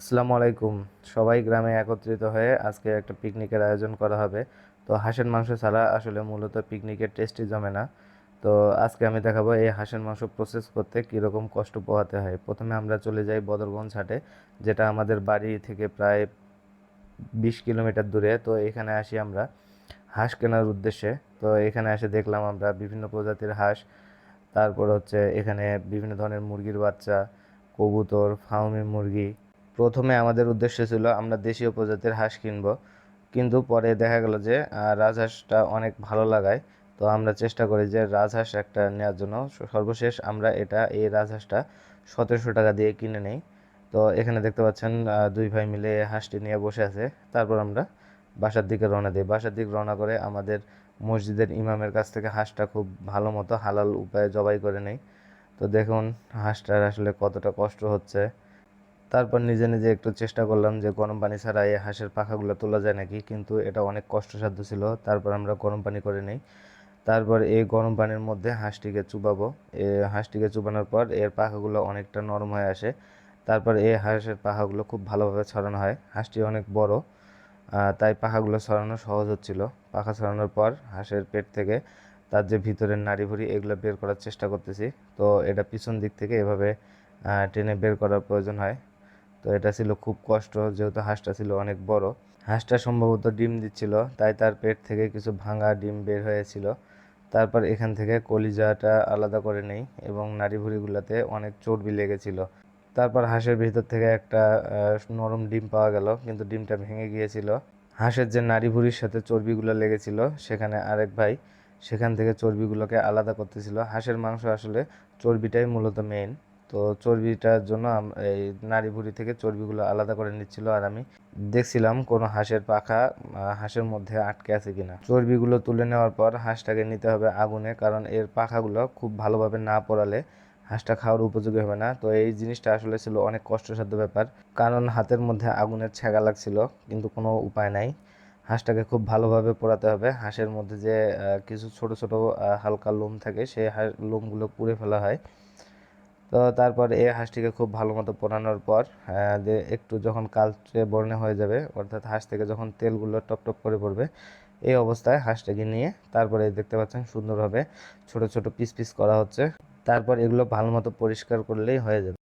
আসসালামু আলাইকুম। সবাই গ্রামে একত্রিত হয়ে আজকে একটা পিকনিকের আয়োজন করা হবে। তো হাঁসের মাংস ছাড়া আসলে মূলত পিকনিকের টেস্টই জমে না। তো আজকে আমি দেখাবো এই হাঁসের মাংস প্রসেস করতে কীরকম কষ্ট পোহাতে হয়। প্রথমে আমরা চলে যাই বদরগঞ্জ হাটে, যেটা আমাদের বাড়ি থেকে প্রায় বিশ কিলোমিটার দূরে। তো এখানে আসি আমরা হাঁস কেনার উদ্দেশ্যে। তো এখানে এসে দেখলাম আমরা বিভিন্ন প্রজাতির হাঁস। তারপর হচ্ছে এখানে বিভিন্ন ধরনের মুরগির বাচ্চা, কবুতর, ফাউমি মুরগি প্রথমে আমাদের উদ্দেশ্য ছিল, আমরা দেশীয় প্রজাতির হাঁস কিনব। কিন্তু পরে দেখা গেল যে রাজহাঁসটা অনেক ভালো লাগায়। তো আমরা চেষ্টা করি যে, রাজহাঁস একটা নেওয়ার জন্য। সর্বশেষ আমরা এটা, এই রাজহাঁসটা সতেরোশো টাকা দিয়ে কিনে নেই। তো এখানে দেখতে পাচ্ছেন দুই ভাই মিলে হাঁসটি নিয়ে বসে আছে। তারপর আমরা বাসার দিকে রওনা দিই। বাসার দিকে রওনা করে আমাদের মসজিদের ইমামের কাছ থেকে হাঁসটা খুব ভালো মতো হালাল উপায়ে জবাই করে নেই। তো দেখুন, হাঁসটার আসলে কতটা কষ্ট হচ্ছে। তারপর নিজে নিজে একটু চেষ্টা করলাম যে গরম পানি ছাড়া এই হাঁসের পাখাগুলো তোলা যায় নাকি, কিন্তু এটা অনেক কষ্টসাধ্য ছিল, তারপর আমরা গরম পানি করে নিই। তারপর এই গরম পানির মধ্যে হাঁসটিকে চুবাবো। এ হাঁসটিকে চুবানোর পর এর পাখাগুলো অনেকটা নরম হয়ে আসে। তারপর এই হাঁসের পাখাগুলো খুব ভালোভাবে ছড়ানো হয়। হাঁসটি অনেক বড় তাই পাখাগুলো ছড়ানো সহজ হচ্ছিল। পাখা ছড়ানোর পর হাঁসের পেট থেকে তার যে ভিতরের নাড়ি ভুড়ি এগুলো বের করার চেষ্টা করতেছি। তো এটা পিছন দিক থেকে এভাবে টেনে বের করার প্রয়োজন হয়। তো এটা ছিল খুব কষ্ট, যেহেতু হাঁসটা ছিল অনেক বড়। হাঁসটা সম্ভবত ডিম দিচ্ছিল, তাই তার পেট থেকে কিছু ভাঙা ডিম বের হয়েছিল। তারপর এখান থেকে কলিজাটা আলাদা করে নেই এবং নাড়ি ভুঁড়িগুলোতে অনেক চর্বি লেগেছিল। তারপর হাঁসের ভিতর থেকে একটা নরম ডিম পাওয়া গেল, কিন্তু ডিমটা ভেঙে গিয়েছিল। হাঁসের যে নাড়ি ভুঁড়ির সাথে চর্বিগুলো লেগেছিল, সেখানে আরেক ভাই সেখান থেকে চর্বিগুলোকে আলাদা করতেছিল। হাঁসের মাংস আসলে চর্বিটাই মূলত মেইন তো চর্বিটার জন্য এই নাড়ি ভুঁড়ি থেকে চর্বিগুলো আলাদা করে নিচ্ছিল আর আমি দেখছিলাম কোনো হাঁসের পাখা হাঁসের মধ্যে আটকে আছে কিনা। চর্বিগুলো তুলে নেওয়ার পর হাঁসটাকে নিতে হবে আগুনে, কারণ এর পাখাগুলো খুব ভালোভাবে না পোড়ালে হাঁসটা খাওয়ার উপযোগী হবে না। তো এই জিনিসটা আসলে ছিল অনেক কষ্টসাধ্য ব্যাপার, কারণ হাতের মধ্যে আগুনের ছ্যাগা লাগছিল, কিন্তু কোনো উপায় নাই। হাঁসটাকে খুব ভালোভাবে পোড়াতে হবে। হাঁসের মধ্যে যে কিছু ছোট ছোট হালকা লোম থাকে সেই লোমগুলো পুড়ে ফেলা হয়। তো তারপর এই হাঁসটিকে খুব ভালো মতো পোড়ানোর পর একটু যখন কালচে বর্ণে হয়ে যাবে, অর্থাৎ হাঁস থেকে যখন তেলগুলো টপটপ টপ করে পড়বে, এই অবস্থায় হাঁসটাকে নিয়ে তারপরে দেখতে পাচ্ছেন সুন্দরভাবে ছোট ছোট পিস পিস করা হচ্ছে। তারপর এগুলো ভালো মতো পরিষ্কার করলেই হয়ে যাবে।